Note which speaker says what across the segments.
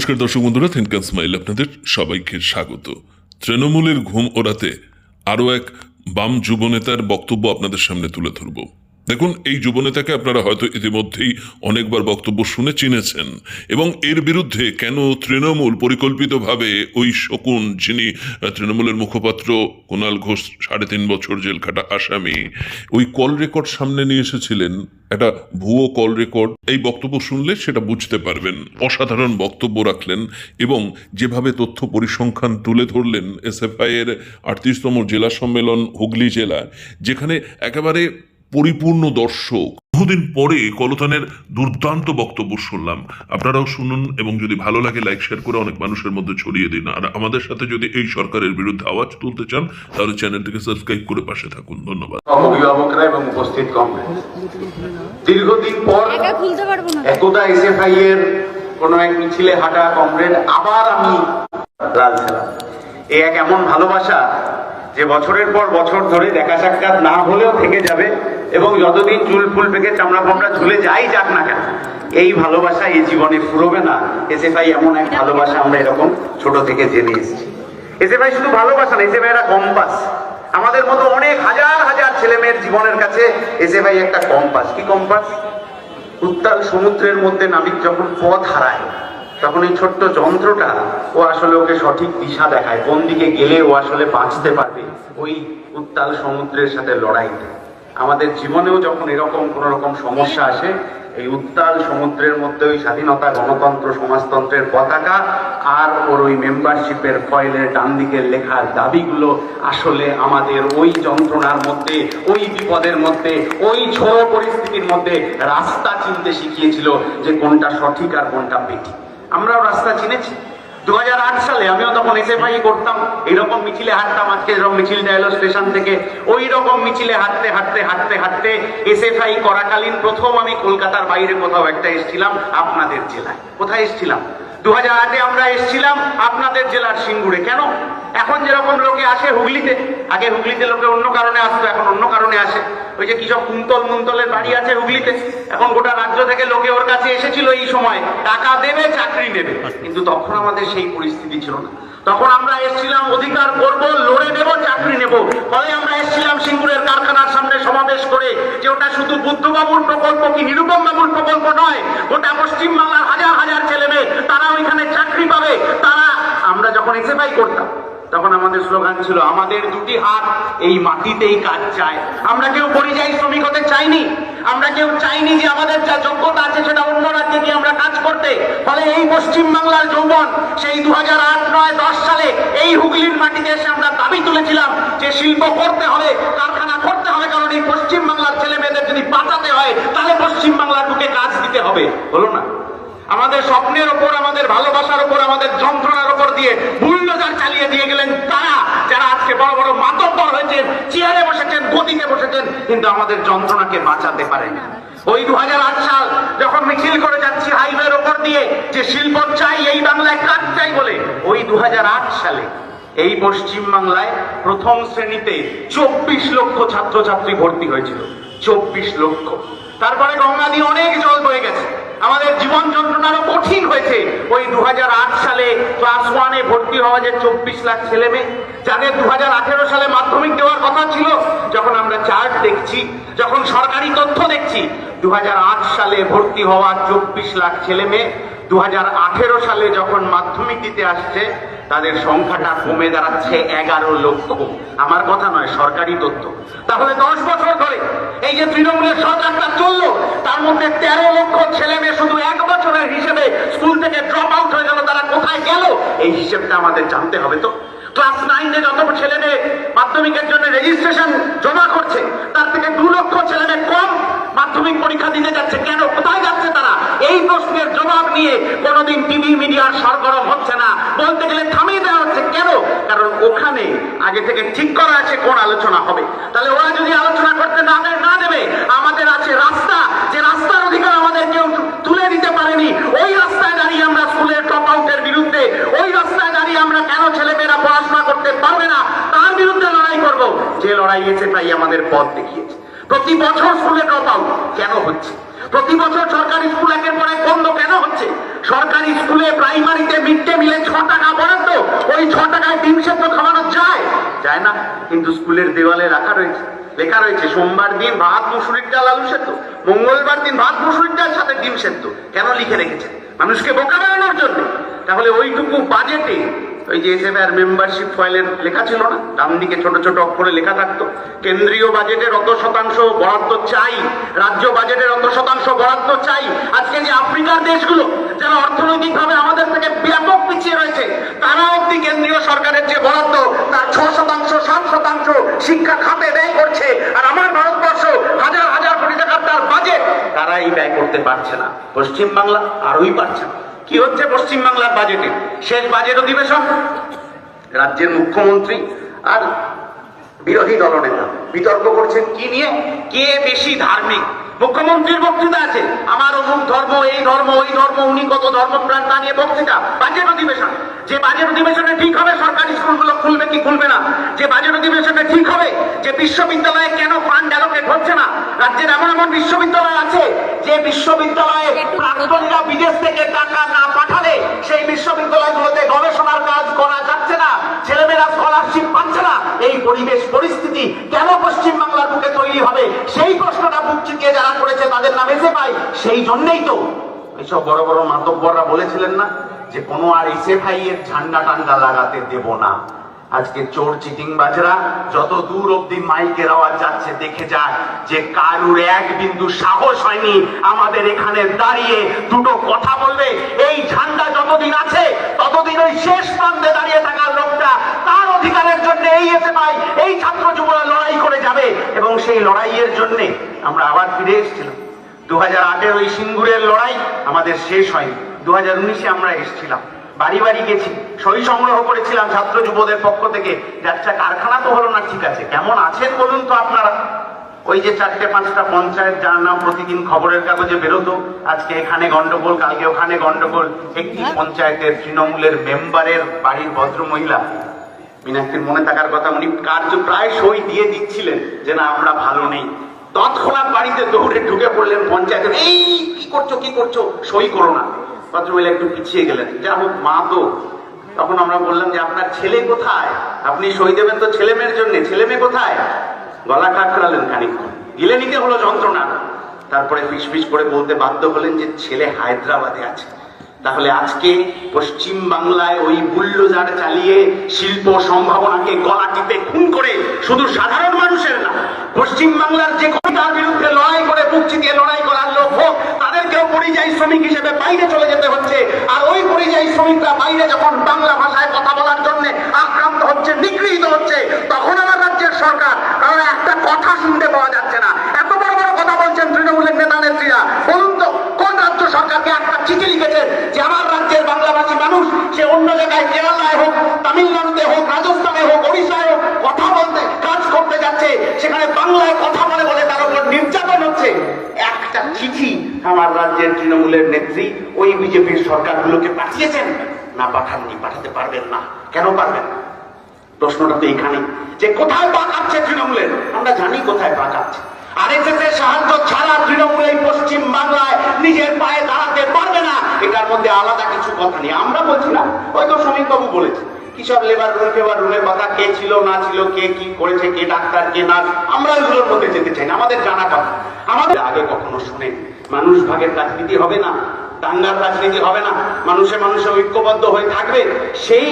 Speaker 1: নমস্কার দর্শক বন্ধুরা থিঙ্ক অ্যান্ড স্মাইল আপনাদের সবাইকে স্বাগত। তৃণমূলের ঘুম ওড়াতে আরও এক বাম যুবনেতার বক্তব্য আপনাদের সামনে তুলে ধরব। দেখুন, এই যুবনেতাকে আপনারা হয়তো ইতিমধ্যেই অনেকবার বক্তব্য শুনে চিনেছেন এবং এর বিরুদ্ধে কেন তৃণমূল পরিকল্পিতভাবে ওই শকুন, যিনি তৃণমূলের মুখপাত্র কুণাল ঘোষ, সাড়ে তিন বছর জেল খাটা আসামি, ওই কল রেকর্ড সামনে নিয়ে এসেছিলেন, একটা ভুয়ো কল রেকর্ড। এই বক্তব্য শুনলে সেটা বুঝতে পারবেন। অসাধারণ বক্তব্য রাখলেন এবং যেভাবে তথ্য পরিসংখ্যান তুলে ধরলেন এসএফআই এর আটত্রিশতম জেলা সম্মেলন, হুগলি জেলা, যেখানে একেবারে পরিপূর্ণ দর্শক। বহুদিন পরে কলতানের দুর্দান্ত বক্তব্য শুনলাম। আপনারাও শুনুন এবং যদি ভালো লাগে লাইক শেয়ার করে অনেক মানুষের মধ্যে ছড়িয়ে দিন। আর আমাদের সাথে যদি এই সরকারের বিরুদ্ধে আওয়াজ তুলতে চান তাহলে চ্যানেলটিকে সাবস্ক্রাইব করে পাশে থাকুন। ধন্যবাদ।
Speaker 2: অভিভাবকরা এবং উপস্থিত কংগ্রেস। দীর্ঘদিন পর
Speaker 3: একা খুলতে পারব না।
Speaker 2: একদা এসএফআই এর কোন এক মিছিলে হাঁটা কমরেড আবার আমি এক এমন ভালোবাসা যে বছরের পর বছর ধরে দেখা সাক্ষাৎ না হলেও থেকে যাবে এবং যতদিন চুল ফুল পেকে চামড়া ফামড়া ঝুলে যাই যাক না কেন, এই ভালোবাসা এই জীবনে ফুরবে না। এসএফআই এমন এক ভালোবাসা আমরা এরকম ছোট থেকে জেনে এসেছি। এসএফআই শুধু ভালোবাসা না, এসএফআই একটা কম্পাস। আমাদের মতো অনেক হাজার হাজার ছেলে মেয়ের জীবনের কাছে এসএফআই একটা কম্পাস। কি কম্পাস? উত্তাল সমুদ্রের মধ্যে নাবিক যখন পথ হারায় তখন এই ছোট্ট যন্ত্রটা, ও আসলে ওকে সঠিক দিশা দেখায়। কোন দিকে গেলে ও আসলে বাঁচতে পারবে? ওই উত্তাল সমুদ্রের সাথে লড়াইতে আমাদের জীবনেও যখন এরকম কোন রকম সমস্যা আসে, এই উত্তাল সমুদ্রের মধ্যে ওই স্বাধীনতা গণতন্ত্র সমাজতন্ত্রের পতাকা আর ওর ওই মেম্বারশিপের ফয়েলের ডান দিকের লেখার দাবিগুলো আসলে আমাদের ওই যন্ত্রণার মধ্যে, ওই বিপদের মধ্যে, ওই ঝোড়ো পরিস্থিতির মধ্যে রাস্তা চিনতে শিখিয়েছিল যে কোনটা সঠিক আর কোনটা বেঠিক। আমরাও রাস্তা চিনেছি। দুহাজার আট সালে আমিও তখন এসএফআই করতাম, এইরকম মিছিলে হাঁটতাম, আজকে এরকম মিছিল এলো স্টেশন থেকে। ওই রকম মিছিলে হাঁটতে হাঁটতে হাঁটতে হাঁটতে এসএফআই করাকালীন প্রথম আমি কলকাতার বাইরে কোথাও একটা এসেছিলাম, আপনাদের জেলায়। কোথায় এসছিলাম? দু হাজার আটে আমরা এসেছিলাম আপনাদের জেলার সিঙ্গুরে। কেন? এখন যেরকম লোকে আসে হুগলিতে, আগে হুগলিতে লোকে অন্য কারণে আসতো, এখন অন্য কারণে আসে। ওই যে কিসব কুন্তল মুন্তলের বাড়ি আছে হুগলিতে, এখন গোটা রাজ্য থেকে লোকে ওর কাছে এসেছিল এই সময়। টাকা দেবে, চাকরি নেবে। কিন্তু তখন আমাদের সেই পরিস্থিতি ছিল না। তখন আমরা এসেছিলাম, অধিকার করব, লড়ে নেব, চাকরি নেব। ফলে আমরা এসেছিলাম সিঙ্গুরের কারখানার সামনে সমাবেশ করে যে ওটা শুধু বুদ্ধবাবুর প্রকল্প কি নিরুপম বাবুর প্রকল্প নয়, গোটা পশ্চিমবাংলার হাজার হাজার ছেলে মেয়ে তারা ওইখানে চাকরি পাবে, তারা, আমরা যখন এসএফআই করতাম, তখন আমাদের স্লোগান ছিল, আমাদের দুটি হাত এই মাটিতেই কাজ চায়। আমরা কেউ পরিযায়ী শ্রমিক হতে চাইনি, আমরা কেউ চাইনি যে আমাদের যা যোগ্যতা আছে সেটা অন্য রাজ্যে গিয়ে আমরা কাজ করতে। ফলে এই পশ্চিম বাংলার যৌবন, সেই দু হাজার আট নয় দশ এই হুগলির মাটিতে এসে আমরা দাবি তুলেছিলাম যে শিল্প করতে হবে, কারখানা করতে হবে, কারণ এই পশ্চিম বাংলার ছেলে মেয়েদের যদি বাঁচাতে হয়, তাহলে পশ্চিম বাংলার বুকে কাজ দিতে হবে। হলো না? আমাদের স্বপ্নের ওপর, আমাদের ভালোবাসার ওপর, আমাদের যন্ত্রণার ওপর দিয়ে বুলডোজার চালিয়ে দিয়ে গেলেন তারা, যারা আজকে বড় বড় মাতব্বর হয়েছেন, চেয়ারে বসেছেন, গদিতে বসেছেন, কিন্তু আমাদের যন্ত্রণাকে বাঁচাতে পারেন। ওই দু হাজার আট সাল যখন মিছিল করে যাচ্ছি হাইওয়ের ওপর দিয়ে যে শিল্প চাই, এই বাংলায় কাজ চাই বলে, ওই দু হাজার আট সালে এই পশ্চিম বাংলায় প্রথম শ্রেণীতে চব্বিশ লক্ষ ছাত্রছাত্রী ভর্তি হয়েছিল, চব্বিশ লক্ষ। তারপরে গঙ্গা দিয়ে অনেক জল বয়ে গেছে। আমাদের জীবন যন্ত্রণারও কঠিন হয়েছে। ওই দু হাজার আট সালে ক্লাস ওয়ানে ভর্তি হওয়া যে চব্বিশ লাখ ছেলে মেয়ে, যাদের দুহাজার আঠেরো সালে মাধ্যমিক দেওয়ার কথা ছিল, যখন আমরা চার্ট দেখছি, যখন সরকারি তথ্য দেখছি, দুহাজার আট সালে ভর্তি হওয়া চব্বিশ লাখ ছেলে মেয়ে দু হাজার আঠেরো সালে যখন মাধ্যমিক দিতে আসছে, তাদের সংখ্যাটা কমে দাঁড়াচ্ছে এগারো লক্ষ। আমার কথা নয়, সরকারি তথ্য। তাহলে দশ বছর ধরে এই যে তৃণমূলের সরকারটা তার মধ্যে তেরো লক্ষ ছেলে মেয়ে শুধু এক বছরের হিসেবে স্কুল থেকে ড্রপ আউট হয়ে গেল, তারা কোথায় গেল? এই হিসেবটা আমাদের জানতে হবে তো। ক্লাস নাইনে যত ছেলে মেয়ে মাধ্যমিকের জন্য রেজিস্ট্রেশন জমা করছে, তার থেকে দু লক্ষ ছেলে মেয়ে কম মাধ্যমিক পরীক্ষা দিতে যাচ্ছে। কেন? কোথায় যাচ্ছে তারা? এই প্রশ্নের জবাব নিয়ে কোনোদিন টিভি মিডিয়ার সরগরম হচ্ছে না। বলতে গেলে থামিয়ে দেওয়া হচ্ছে। কেন? কারণ ওখানে আগে থেকে ঠিক করা আছে কোন আলোচনা হবে। তাহলে ওরা যদি আলোচনা করতে না দেয় না দেবে আমাদের আছে রাস্তা যে রাস্তার অধিকার আমাদের কেউ তুলে দিতে পারেনি ওই রাস্তায় দাঁড়িয়ে আমরা স্কুলের ড্রপ আউটের বিরুদ্ধে ওই রাস্তায় দাঁড়িয়ে আমরা কেন ছেলেমেয়েরা পড়াশোনা করতে পারবে না, তার বিরুদ্ধে লড়াই করব। যে লড়াই এসে তাই আমাদের পথ দেখিয়েছে। প্রতি বছর স্কুলে ড্রপ আউট কেন হচ্ছে? প্রতি বছর সরকারি স্কুল একের পর এক বন্ধ কেন হচ্ছে? সরকারি স্কুলে প্রাইমারিতে মিড ডে মিলে ছ টাকা বরাদ্দ, ওই ছ টাকায় ডিম সেদ্ধ খাওয়ানো যায়? যায় না, কিন্তু স্কুলের দেওয়ালে রাখা রয়েছে। লেখা রয়েছে, সোমবার দিন ভাত, মুসুরির ডাল, আলু সেদ্ধ। মঙ্গলবার দিন ভাত, মুসুরির ডাল, সাথে ডিম সেদ্ধ। কেন লিখে রেখেছে মানুষকে বোকা বানানোর জন্য। তাহলে ওইটুকু বাজেটে ওই যে এসএফআর মেম্বারশিপ ফাইলের লেখা ছিল না? ডান দিকে ছোট ছোট অক্ষরে লেখা থাকতো, কেন্দ্রীয় বাজেটের অত শতাংশ বরাদ্দ চাই, রাজ্য বাজেটের অত শতাংশ বরাদ্দ চাই। আজকে যে আফ্রিকার দেশগুলো যারা অর্থনৈতিকভাবে আমাদের থেকে ব্যাপক পিছিয়ে রয়েছে, তারা অব্দি কেন্দ্রীয় সরকারের যে বরাদ্দ, তার ছ শতাংশ, সাত শতাংশ শিক্ষা খাতে ব্যয় করছে। আর আমার ভারতবর্ষ হাজার হাজার কোটি টাকার তার বাজেট তারাই ব্যয় করতে পারছে না। পশ্চিমবাংলা আরোই পারছে না। কি হচ্ছে পশ্চিমবাংলার বাজেটে শেষ বাজেট অধিবেশন? রাজ্যের মুখ্যমন্ত্রী আর বিরোধী দলনেতা বিতর্ক করছেন কি নিয়ে? কে বেশি ধার্মিক? মুখ্যমন্ত্রীর বক্তৃতা আছে। আমার অমুক ধর্ম, এই ধর্ম, ওই ধর্ম, উনি কত ধর্মপ্রাণ তা নিয়ে বক্তৃতা। বাজেট অধিবেশন। যে বাজেট অধিবেশনে ঠিক হবে, সরকারি স্কুলগুলো খুলবে কি খুলবে না? যে বাজেট অধিবেশনে ঠিক হবে, যে বিশ্ববিদ্যালয়ে কেন ফান্ড অ্যালোকেট হচ্ছে না? রাজ্যের এমন এমন বিশ্ববিদ্যালয় আছে যে বিশ্ববিদ্যালয়ে প্রাক্তনীরা বিদেশ থেকে টাকা না পাঠালে সেই বিশ্ববিদ্যালয়গুলোতে গবেষণার কাজ করা যাচ্ছে না ছেলেমেয়েরা স্কলারশিপ পাচ্ছে না। এই পরিবেশ পরিস্থিতি কেন পশ্চিম বাংলার বুকে তৈরি হবে? সেই প্রশ্নটা বুক চিতিয়ে যারা করেছে তাদের নাম এসে পাই সেই জন্যই তো এইসব বড় বড় মাতব্বররা বলেছিলেন না যে কোনো আর এসে ভাই এর ঝান্ডা টান্ডা লাগাতে দেব না। আজকে চোর চিটিং বাজরা যত দূর অব্দি মাইকের আওয়াজ যাচ্ছে, দেখে যায় যে কারুর এক বিন্দু সাহস হয়নি। আমাদের এখানে দাঁড়িয়ে দুটো কথা বলবে। এই ঝান্ডা যতদিন আছে, ততদিন ওই শেষ প্রান্তে দাঁড়িয়ে থাকা লোকটা তার অধিকারের জন্য এই এসে পাই এই ছাত্র যুবরা লড়াই করে যাবে। এবং সেই লড়াইয়ের জন্যে আমরা আবার ফিরে এসেছিলাম। দু হাজার আটের ওই সিঙ্গুরের লড়াই আমাদের শেষ হয়নি। দু হাজার উনিশে আমরা এসেছিলাম। বাড়ি বাড়ি গেছি সই সংগ্রহ করেছিলাম ছাত্র যুবদের পক্ষ থেকে। যাত্রা কারখানা তো হলো না ঠিক আছে। কেমন আছেন বলুন তো আপনারা? ওই যে চারটে পাঁচটা পঞ্চায়েত যার নাম প্রতিদিন খবরের কাগজে বেরোতো। আজকে এখানে গন্ডগোল কালকে ওখানে গন্ডগোল। একটি পঞ্চায়েতের তৃণমূলের মেম্বারের বাড়ির ভদ্র মহিলা মীনাক্ষীর মনে থাকার কথা উনি কার্য প্রায় সই দিয়ে দিচ্ছিলেন যে না আমরা ভালো নেই। তৎক্ষণাৎ বাড়িতে দৌড়ে ঢুকে পড়লেন পঞ্চায়েতের এই কি করছ কি করছ? সই করো না। ভদ্রমহিলা একটু পিছিয়ে গেলেন। যা হোক, মা তো। তখন আমরা বললাম যে, আপনার ছেলে কোথায়? আপনি সই দেবেন তো ছেলে মেয়ের জন্য। ছেলে মেয়ে কোথায়? গলা কাকড়ালেন খানিকক্ষণ। গিলে নিতে হলো যন্ত্রণা। তারপরে ফিস ফিস করে বলতে বাধ্য হলেন যে, ছেলে হায়দ্রাবাদে আছে। তাহলে আজকে পশ্চিম বাংলায় ওই বুল্ডোজার চালিয়ে শিল্প সম্ভাবনাকে গলা টিপে খুন করে শুধু সাধারণ মানুষের না, পশ্চিম বাংলার যে কোনো তার বিরুদ্ধে লড়াই করে বুক চিতিয়ে লড়াই করার লোক হোক তাদেরকেও পরিযায়ী শ্রমিক হিসেবে বাইরে চলে যেতে হচ্ছে। আর ওই পরিযায়ী শ্রমিকরা বাইরে যখন বাংলা ভাষায় কথা বলার জন্য আক্রান্ত হচ্ছে, নিগৃহীত হচ্ছে, তখন আমার রাজ্যের সরকার কারণ একটা কথা শুনতে পাওয়া যাচ্ছে না। এত বড় বড় কথা বলছেন তৃণমূলের নেতা, নেত্রীরা। বলুন তো, কোন রাজ্য সরকারকে একটা চিঠি লিখেছেন যে আমার রাজ্যের বাংলাভাষী মানুষ, সে অন্য জায়গায় কেরালায় হোক, তামিলনাড়ুতে হোক, রাজস্থানে হোক, ওড়িশায় হোক কথা বলতে কাজ করতে যাচ্ছে সেখানে বাংলায় কথা বলে বলে তার উপর নির্যাতন হচ্ছে একটা চিঠি আমার রাজ্যের তৃণমূলের নেত্রী ওই বিজেপির সরকারগুলোকে পাঠিয়েছেন? না পাঠাননি, পাঠাতে পারবেন না। কেন পারবেন? প্রশ্নটা তো এখানে যে কোথায় পাকাচ্ছে তৃণমূলের আমরা জানি কোথায় পাকাচ্ছে এর সাহায্য ছাড়া তৃণমূল এই পশ্চিম বাংলায় নিজের পায়ে দাঁড়াতে পারবে না। এটার মধ্যে আলাদা কিছু কথা নেই। আমরা বলছি না বাবু বলেছে, কিসব লেবার রুম ফেবার রুমের কথা, কে ছিল, না ছিল, কে কি করেছে, কে ডাক্তার, কে নার্স, আমরা এগুলোর মধ্যে যেতে চাই না। আমাদের জানা কথা। আমাদের আগে কখনো শুনে মানুষ ভাগের রাজনীতি হবে না, দাঙ্গার রাজনীতি হবে না, মানুষে মানুষে ঐক্যবদ্ধ হয়ে থাকবে, সেই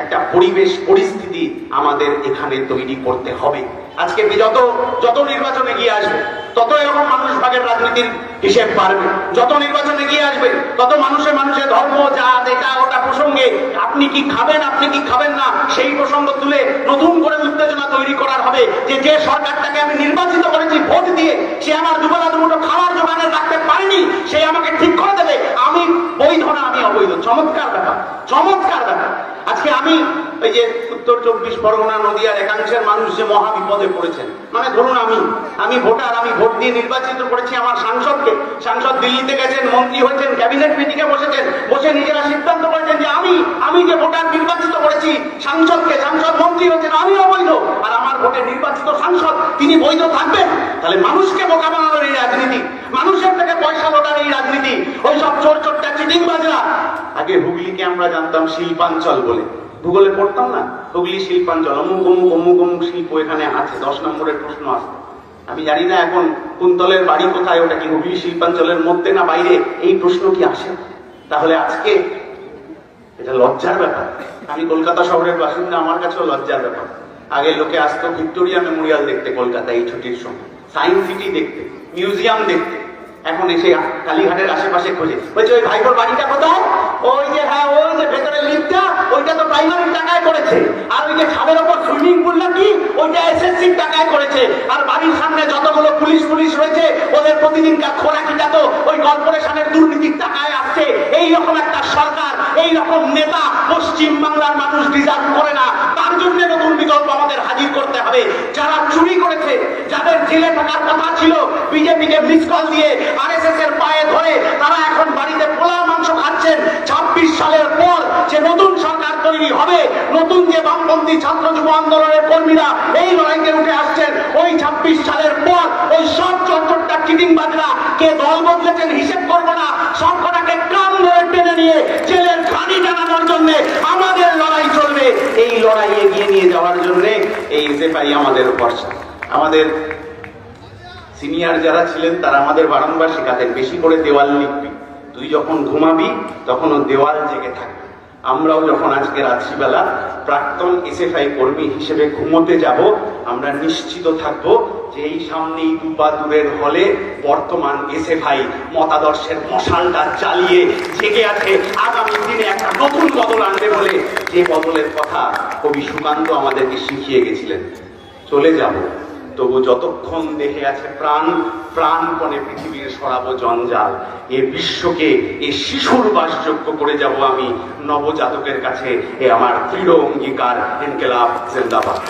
Speaker 2: একটা পরিবেশ, পরিস্থিতি আমাদের এখানে তৈরি করতে হবে। আজকে যত যত নির্বাচনে গিয়ে আসবে তত এরকম মানুষ ভাগের রাজনীতির হিসেব পারবে। যত নির্বাচনে গিয়ে আসবে, তত মানুষে মানুষের ধর্ম, জাত, এটা, ওটা প্রসঙ্গে আপনি কি খাবেন, আপনি কি খাবেন না, সেই প্রসঙ্গ তুলে নতুন করে উত্তেজনা তৈরি করার হবে যে যে সরকারটাকে আমি নির্বাচিত করেছি, ভোট দিয়ে সে আমার দুবেলা দুমুটো খাওয়ার জোগানে রাখতে পারেনি, সে আমাকে ঠিক করে দেবে। আমি বৈধ না, আমি অবৈধ। চমৎকার ব্যাপার চমৎকার ব্যাপার। আজকে আমি ওই যে উত্তর চব্বিশ পরগনা নদীয়ার একাংশের মানুষ যে মহা বিপদে পড়েছেন। মানে ধরুন আমি আমি ভোটার, আমি ভোট দিয়ে নির্বাচিত করেছি আমার সাংসদকে। সাংসদ দিল্লিতে গেছেন, মন্ত্রী হয়েছেন, ক্যাবিনেট মিটিংয়ে বসেছেন, বসে নিজেরা সিদ্ধান্ত করেছেন যে আমি আমি যে ভোটার নির্বাচিত করেছি, সাংসদকে সাংসদ মন্ত্রী হয়েছেন আমি অবৈধ আর আমার ভোটে নির্বাচিত সাংসদ, তিনি বৈধ থাকবেন? তাহলে মানুষকে বোকা বানানোর এই রাজনীতি, মানুষের থেকে পয়সা লোটার এই রাজনীতি ওই সব চোর চোরটা চিটিং বাজরা আগে হুগলিকে আমরা জানতাম শিল্পাঞ্চল বলে। ভূগোলে পড়তাম না? হুগলি শিল্পাঞ্চল, অমুক অমুক অমুক অমুক শিল্প এখানে আছে, দশ নম্বরের প্রশ্ন আসতো আমি জানি না এখন কুন্তলের বাড়ি কোথায়, ওটা কি হুগলি শিল্পাঞ্চলের মধ্যে না বাইরে? এই প্রশ্ন কি আসে? তাহলে আজকে এটা লজ্জার ব্যাপার। আমি কলকাতা শহরের বাসিন্দা, আমার কাছেও লজ্জার ব্যাপার। আগে লোকে আসতো ভিক্টোরিয়া মেমোরিয়াল দেখতে কলকাতা এই ছুটির সময়। সায়েন্স সিটি দেখতে, মিউজিয়াম দেখতে। এখন এসে কালীঘাটের আশেপাশে খোঁজে। বলছে, ওই ভাইপোর বাড়িটা কোথায়? ওই যে হ্যাঁ ওই যে ভেতরে লিফটটা ওইটা তো প্রাইমারির টাকায় করেছে। আর ওই যে ছাদের ওপর সুইমিং পুল নাকি, ওইটা এসএসসির টাকায় করেছে। আর বাড়ির সামনে যতগুলো পুলিশ পুলিশ রয়েছে, ওদের প্রতিদিনকার খোরাকিটা তো ওই কর্পোরেশনের দুর্নীতির টাকায় আসছে। এই রকম একটা সরকার, এই রকম নেতা পশ্চিম বাংলার মানুষ ডিজার্ভ করে না। তার জন্য নতুন বিকল্প আমাদের হাজির করতে হবে। যারা চুরি করেছে, যাদের জেলে থাকার কথা ছিল বিজেপিকে মিস কল দিয়ে আরএসএস এর পায়ে ধরে, তারা এখন বাড়িতে পোলাও মাংস খাচ্ছেন তৈরি হবে। নতুন যে বামপন্থী ছাত্র যুব আন্দোলনের কর্মীরা এই লড়াইকে উঠে আসছেন, ওই ছাব্বিশ সালের পর ওই সব চট্টরটা চিটিংবাজরা কে দল বদলেছেন হিসেব করব না, সব কটাকে কান ধরে টেনে নিয়ে জেলের খানি জানানোর জন্য আমাদের লড়াই চলবে। এই লড়াই এগিয়ে নিয়ে যাওয়ার জন্য এই এসএফআই আমাদের ভরসা আমাদের সিনিয়র যারা ছিলেন, তারা আমাদের বারংবার শেখাতেন বেশি করে দেওয়াল লিখবি। তুই যখন ঘুমাবি তখন ও দেওয়াল জেগে থাকবে। আমরাও যখন আজকে রাত্রিবেলা প্রাক্তন এসএফআই কর্মী হিসেবে ঘুমোতে যাব, আমরা নিশ্চিত থাকব যে এই সামনেই দুপা দূরের হলে বর্তমান এসএফআই মতাদর্শের মশালটা চালিয়ে জেগে আছে। আগামী দিনে একটা নতুন বদল আনবে বলে যে বদলের কথা কবি সুকান্ত আমাদেরকে শিখিয়ে গেছিলেন। চলে যাব। তবু যতক্ষণ দেহে আছে প্রাণ, প্রাণপণে পৃথিবীর সরাবো জঞ্জাল। এ বিশ্বকে, এ শিশুর বাসযোগ্য করে যাব আমি নবজাতকের কাছে। এ আমার দৃঢ় অঙ্গীকার, ইনকেলাব, জিন্দাবাদ।